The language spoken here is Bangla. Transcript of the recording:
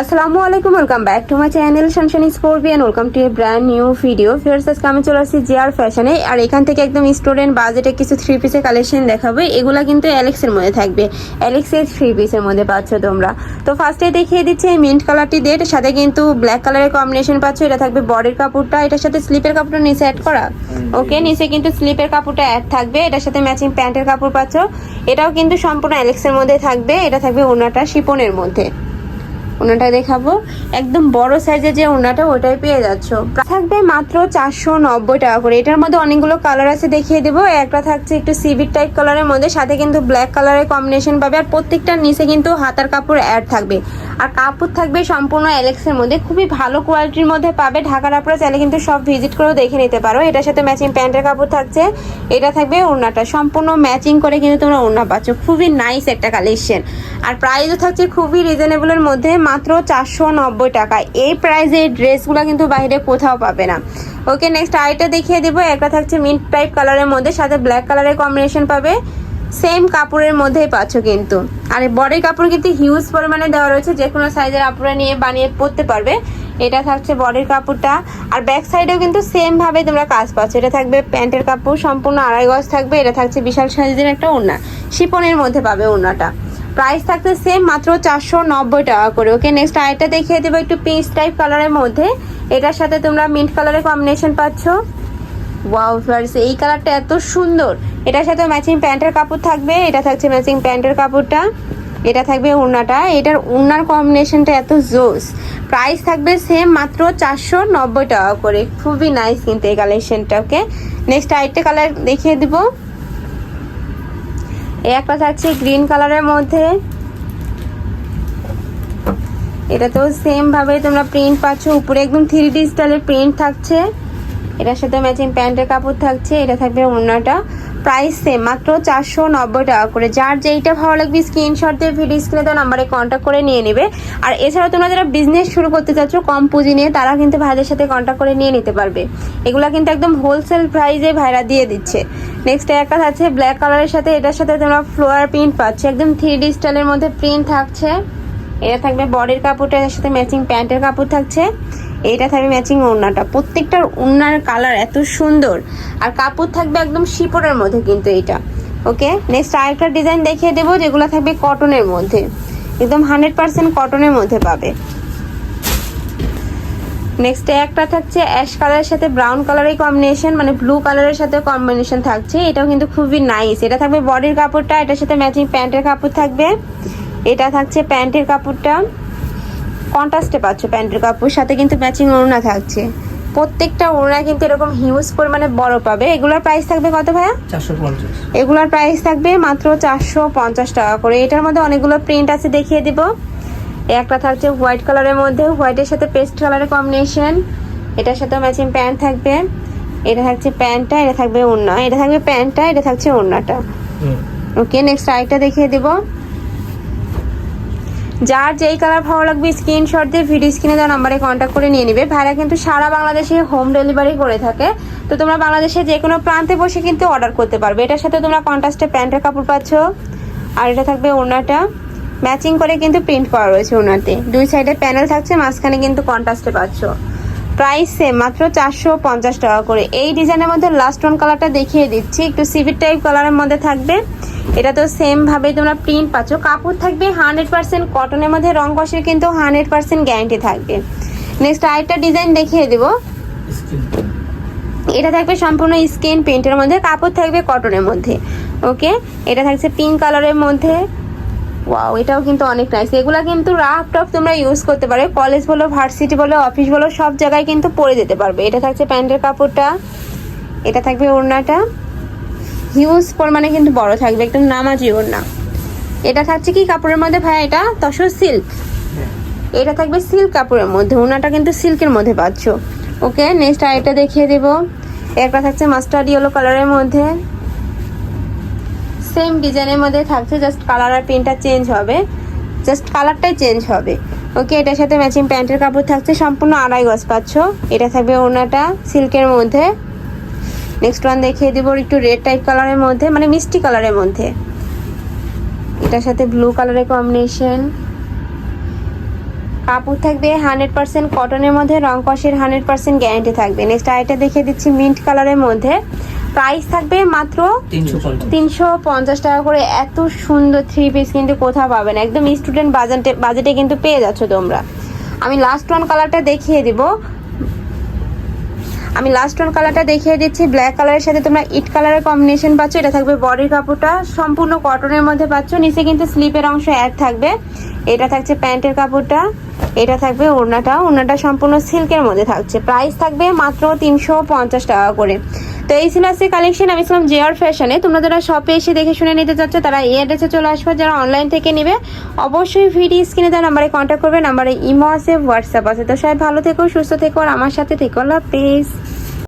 আসসালামু আলাইকুম welcome back to my channel Shanshani scorpion welcome to a brand new video Farrar's আজকে আমি চলে আসছি জিআর ফ্যাশনে আর এখান থেকে একদম স্টুডেন্ট বাজেটে কিছু থ্রি পিসের কালেকশন দেখাবো। এগুলো কিন্তু অ্যালেক্সের মধ্যে থাকবে। অ্যালেক্সের থ্রি পিসের মধ্যে পাচ্ছ তোমরা। তো ফার্স্টে দেখিয়ে দিচ্ছি এই মিন্ট কালারটি দিয়ে এটার সাথে কিন্তু ব্ল্যাক কালারের কম্বিনেশন পাচ্ছ। এটা থাকবে বডির কাপড়টা এটার সাথে স্লিপের কাপড়টা নিচে অ্যাড করা। ওকে নিচে কিন্তু স্লিপের কাপড়টা অ্যাড থাকবে। এটার সাথে ম্যাচিং প্যান্টের কাপড় পাচ্ছ। এটাও কিন্তু সম্পূর্ণ অ্যালেক্সের মধ্যে থাকবে। এটা থাকবে ওনাটা শিপনের মধ্যে। ওনাটা দেখাবো। একদম বড় সাইজের যে ওনাটা, ওটাই পেয়ে যাচ্ছ। থাকবে মাত্র চারশো নব্বই টাকা করে। এটার মধ্যে অনেকগুলো কালার আছে, দেখিয়ে দেবো। একটা থাকছে একটু সিভিট টাইপ কালারের মধ্যে, সাথে কিন্তু ব্ল্যাক কালারের কম্বিনেশন পাবে। আর প্রত্যেকটার নিচে কিন্তু হাতার কাপড় অ্যাড থাকবে। আর কাপড় থাকবে সম্পূর্ণ অ্যালেক্সের মধ্যে। খুবই ভালো কোয়ালিটির মধ্যে পাবে। ঢাকার আপনারা চাইলে কিন্তু সব ভিজিট করেও দেখে নিতে পারো। এটার সাথে ম্যাচিং প্যান্টের কাপড় থাকছে। এটা থাকবে ওড়নাটা। সম্পূর্ণ ম্যাচিং করে কিন্তু তোমরা ওড়না পাচ্ছ। খুবই নাইস একটা কালেকশন আর প্রাইসও থাকছে খুবই রিজনেবলের মধ্যে, মাত্র চারশো নব্বই টাকা। এই প্রাইসে ড্রেসগুলো কিন্তু বাইরে কোথাও পাবে না। ওকে নেক্সট আইটা দেখিয়ে দেবো। একটা থাকছে মিন্ট টাইপ কালারের মধ্যে। সাথে ব্ল্যাক কালারের কম্বিনেশন পাবে। সেম কাপড়ের মধ্যেই পাচ্ছ কিন্তু। আর বডির কাপড় কিন্তু হিউজ পরিমাণে দেওয়া রয়েছে, যে কোনো সাইজের আপুরা নিয়ে বানিয়ে পরতে পারবে। এটা থাকছে বডির কাপড়টা। আর ব্যাক সাইডেও কিন্তু সেম ভাবে তোমরা কাজ পাচ্ছ। এটা থাকবে প্যান্টের কাপড়, সম্পূর্ণ আড়াই গজ থাকবে। এটা থাকছে বিশাল সাইজের একটা ওড়না। শিপনের মধ্যে পাবে ওড়নাটা। প্রাইস থাকছে সেম মাত্র চারশো নব্বই টাকা করে। ওকে নেক্সট আরেকটা দেখিয়ে দেবো একটু পিঙ্ক টাইপ কালারের মধ্যে। এটার সাথে তোমরা মিন্ট কালারের কম্বিনেশন পাচ্ছ। ওয়াও ফার্স এই কালারটা এত সুন্দর। এটার সাথে ম্যাচিং প্যান্টের কাপড় থাকবে, এটা থাকছে ম্যাচিং প্যান্টের কাপড়টা, এটা থাকবে ওড়নাটা এটার ওড়নার কম্বিনেশনটা এত জোস। প্রাইস থাকবে সেম মাত্র চারশো নব্বই টাকা করে। খুবই নাইস কিন্তু এই কালেকশনটা ওকে নেক্সট আরেকটা কালার দেখিয়ে দিব। এই একটা থাকছে গ্রিন কালারের মধ্যে। এটা তো সেম ভাবে তোমরা প্রিন্ট পাচ্ছ। উপরে একদম থ্রি ডি স্টাইলের প্রিন্ট থাকছে। এটার সাথে ম্যাচিং প্যান্টের কাপড় থাকছে, এটা থাকবে ওড়নাটা প্রাইস সেম মাত্র চারশো নব্বই টাকা করে। যার যেইটা ভালো লাগবে স্ক্রিনশট দিয়ে ভিডিও স্ক্রিনে দেওয়া নাম্বারে কন্ট্যাক্ট করে নিয়ে নেবে। আর এছাড়া তোমরা যারা বিজনেস শুরু করতে চাচ্ছ, কম পুঁজি নিয়ে, তারা কিন্তু ভাইদের সাথে কন্ট্যাক্ট করে নিয়ে নিতে পারবে। এগুলো কিন্তু একদম হোলসেল প্রাইসে ভাইরা দিয়ে দিচ্ছে। নেক্সট একটা আছে ব্ল্যাক কালারের সাথে, এটার সাথে তোমরা ফ্লোয়ার প্রিন্ট পাচ্ছ। একদম থ্রি ডি স্টাইলের মধ্যে প্রিন্ট থাকছে। এটা থাকবে বডির কাপড়টা এর সাথে ম্যাচিং প্যান্টের কাপড় থাকছে। এটা থাকবে ম্যাচিং ওড়নাটা। প্রত্যেকটার ওড়নার কালার এত সুন্দর। আর কাপড় থাকবে একদম শিপরের মধ্যে কিন্তু এটা। ওকে নেক্সট আরেকটা ডিজাইন দেখিয়ে দেবো, যেগুলো থাকবে কটনের মধ্যে। একদম হান্ড্রেড পার্সেন্ট কটনের মধ্যে পাবে। নেক্সট একটা থাকছে অ্যাশ কালারের সাথে ব্রাউন কালারের কম্বিনেশন মানে ব্লু কালারের সাথে কম্বিনেশন থাকছে। এটাও কিন্তু খুবই নাইস এটা থাকবে বডির কাপড়টা, এটার সাথে ম্যাচিং প্যান্টের কাপড় থাকবে। এটা থাকছে প্যান্টের কাপড়টা। কন্ট্রাস্টে পাচ্ছ প্যান্টের কাপড় সাথে কিন্তু ম্যাচিং ওড়না থাকছে। প্রত্যেকটা ওড়না কিন্তু এরকম হিউজ পরিমাণে বড় পাবে। এগুলোর প্রাইস থাকবে কত ভাইয়া? চারশো পঞ্চাশ। এগুলোর প্রাইস থাকবে মাত্র চারশো পঞ্চাশ টাকা করে। এটার মধ্যে অনেকগুলো প্রিন্ট আছে দেখিয়ে দিব। একটা থাকছে হোয়াইট কালারের মধ্যে। হোয়াইটের সাথে পেস্ট কালারের কম্বিনেশন এটার সাথে ম্যাচিং প্যান্ট থাকবে। এটা থাকছে প্যান্টটা এটা থাকবে ওড়না। এটা থাকবে প্যান্টটা এটা থাকছে ওড়নাটা। ওকে নেক্সট আরেকটা দেখিয়ে দিব। যার যেই কালার ভালো লাগবে স্ক্রিনশট দিয়ে ভিডিও স্ক্রিনে দেওয়া নাম্বারে কন্ট্যাক্ট করে নিয়ে নিবে। ভাইরা কিন্তু সারা বাংলাদেশে হোম ডেলিভারি করে থাকে। তো তোমরা বাংলাদেশে যে কোনো প্রান্তে বসে কিন্তু অর্ডার করতে পারবে। এটার সাথে তোমরা কন্ট্রাস্টে প্যান্টের কাপড় পাচ্ছ। আর এটা থাকবে ওড়নাটা। ম্যাচিং করে কিন্তু প্রিন্ট করা রয়েছে ওনাতে দুই সাইডে প্যানেল থাকছে, মাঝখানে কিন্তু কন্ট্রাস্টে পাচ্ছ। প্রাইস সেম মাত্র চারশো পঞ্চাশ টাকা করে। এই ডিজাইনের মধ্যে লাস্ট ওয়ান কালারটা দেখিয়ে দিচ্ছি। একটু সিভিট টাইপ কালারের মধ্যে থাকবে। এটা তো সেম ভাবে তোমরা প্রিন্ট পাচ্ছ। কাপড় থাকবে হান্ড্রেড পার্সেন্ট কটনের মধ্যে, রং কষের কিন্তু হান্ড্রেড পার্সেন্ট গ্যারান্টি থাকবে। নেক্সট আরেকটা ডিজাইন দেখিয়ে দেবো। এটা থাকবে সম্পূর্ণ স্কিন প্রিন্টের মধ্যে, কাপড় থাকবে কটনের মধ্যে। ওকে এটা থাকছে পিঙ্ক কালারের মধ্যে। ওয়াও এটাও কিন্তু অনেক নাইস এগুলা কিন্তু রাফ টপ তোমরা ইউজ করতে পারো। কলেজ বলো ভার্সিটি বলো অফিস বলো, সব জায়গায় কিন্তু পরে যেতে পারবে। এটা থাকছে প্যান্টের কাপড়টা, এটা থাকবে ওড়নাটা। হিউজ পরিমাণে কিন্তু বড় থাকবে, একদম নামাজি ওড়না। এটা থাকছে কি কাপড়ের মধ্যে ভাই? এটা তসর সিল্ক এটা থাকবে সিল্ক কাপড়ের মধ্যে, ওড়নাটা কিন্তু সিল্কের মধ্যে পাচ্ছ। ওকে নেক্সট আরেকটা দেখিয়ে দেবো। একটা থাকছে মাস্টার্ড ইয়েলো কালারের মধ্যে। সেম ডিজাইনের মধ্যে থাকছে জাস্ট কালার আর প্রিন্টটা চেঞ্জ হবে। জাস্ট কালারটাই চেঞ্জ হবে। ওকে এটার সাথে ম্যাচিং প্যান্টের কাপড় থাকছে, সম্পূর্ণ আড়াই গজ পাচ্ছ এটা থাকবে ওনাটা সিল্কের মধ্যে। নেক্সট ওয়ান দেখিয়ে দিব একটু রেড টাইপ কালারের মধ্যে মানে মিষ্টি কালারের মধ্যে। এটার সাথে ব্লু কালারের কম্বিনেশন কাপড় থাকবে হান্ড্রেড পার্সেন্ট কটনের মধ্যে, রং কষের হান্ড্রেড পার্সেন্ট গ্যারান্টি থাকবে। নেক্সট আইটা দেখিয়ে দিচ্ছি মিন্ট কালারের মধ্যে। প্রাইস থাকবে মাত্র তিনশো পঞ্চাশ। টাকা করে। এত সুন্দর থ্রি পিস কিন্তু কোথাও পাবে না। একদম স্টুডেন্ট বাজেটে বাজেটে কিন্তু পেয়ে যাচ্ছ তোমরা। আমি লাস্ট ওয়ান কালারটা দেখিয়ে দিব। আমি লাস্ট ওয়ান কালারটা দেখিয়ে দিচ্ছি। ব্ল্যাক কালারের সাথে তোমরা ইট কালারের কম্বিনেশন পাচ্ছ। এটা থাকবে বডির কাপড়টা। সম্পূর্ণ কটনের মধ্যে পাচ্ছ। নিচে কিন্তু স্লিপের অংশ অ্যাড থাকবে। এটা থাকছে প্যান্টের কাপড়টা। এটা থাকবে ওড়নাটা। ওড়নাটা সম্পূর্ণ সিল্কের মধ্যে থাকছে। প্রাইস থাকবে মাত্র তিনশো পঞ্চাশ টাকা করে। তো এই ছিল আজকে কালেকশন আমি ছিলাম জেআর ফ্যাশনে তোমরা যারা শপে এসে দেখে শুনে নিতে চাচ্ছ, তারা এই অ্যাড্রেসে চলে আসবে। যারা অনলাইন থেকে নেবে, অবশ্যই ভিডিও স্ক্রিনে তার নাম্বারে কন্ট্যাক্ট করবে। নাম্বারে ইমো আছে হোয়াটসঅ্যাপ আছে। তো সবাই ভালো থেকো, সুস্থ থেকো, আর আমার সাথে থেকো। আল্লাহ হাফেজ।